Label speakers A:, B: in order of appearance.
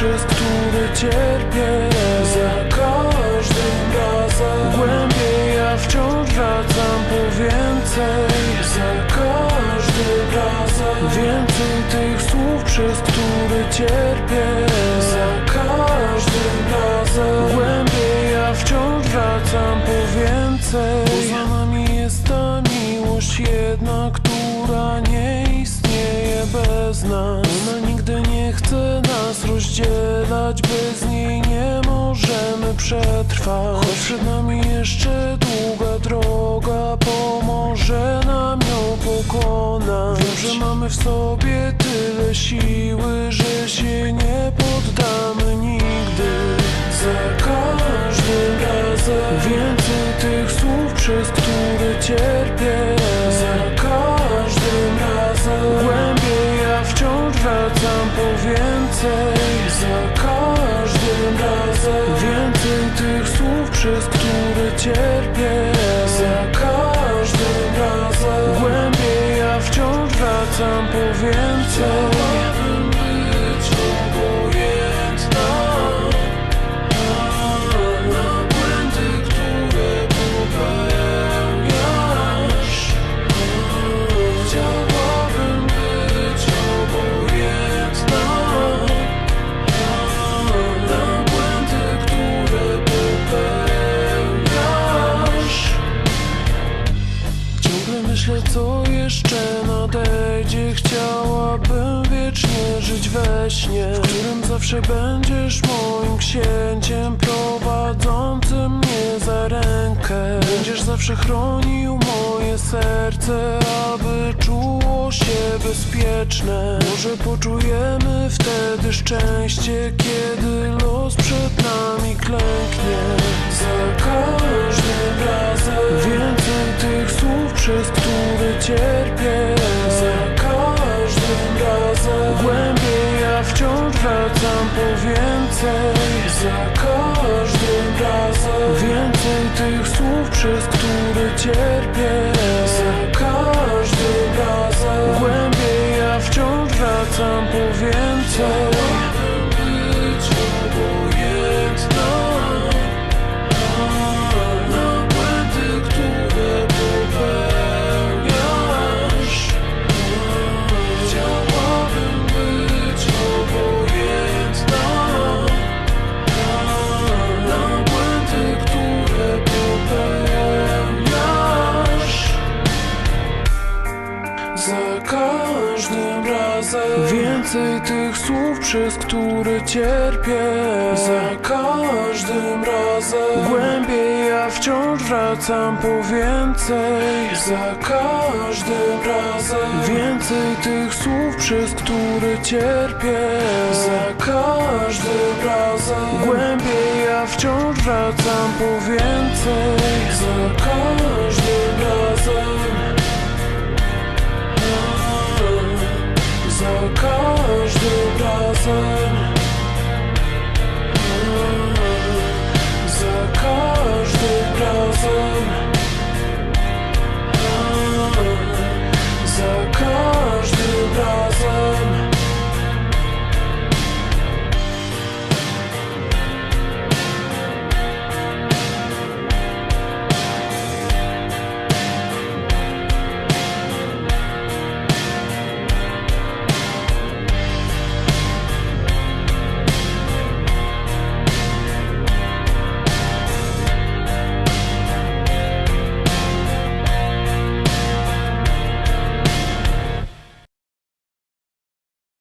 A: przez które cierpię Za każdym razem. Głębiej ja wciąż wracam po więcej Za każdym razem. Więcej tych słów, przez które cierpię Za każdym razem. Głębiej ja wciąż wracam po więcej. Poza nami jest ta miłość jedna, która nie istnieje bez nas nas rozdzielać, bez niej nie możemy przetrwać. Choć przed nami jeszcze długa droga, pomoże nam ją pokonać. Wiem, że mamy w sobie tyle siły, że się nie poddamy nigdy. Za każdym razem Więcej tych słów, przez które cierpię. Za każdym razem Głębiej ja wciąż wracam po więcej słów, co jeszcze nadejdzie Chciałabym wiecznie żyć we śnie W którym zawsze będziesz moim księciem Prowadzącym mnie za rękę. Będziesz zawsze chronił moje serce Aby czuło się bezpieczne. Może poczujemy wtedy szczęście Kiedy los przed nami klęknie. Za wciąż wracam po więcej Za każdym razem. Więcej tych słów, przez które cierpię Za każdym razem. Głębiej ja wciąż wracam po więcej każdym razem. Więcej tych słów, przez które cierpię. Za każdym razem. Głębiej ja wciąż wracam po więcej. Za każdym razem. Więcej tych słów, przez które cierpię. Za każdym razem. Głębiej ja wciąż wracam po więcej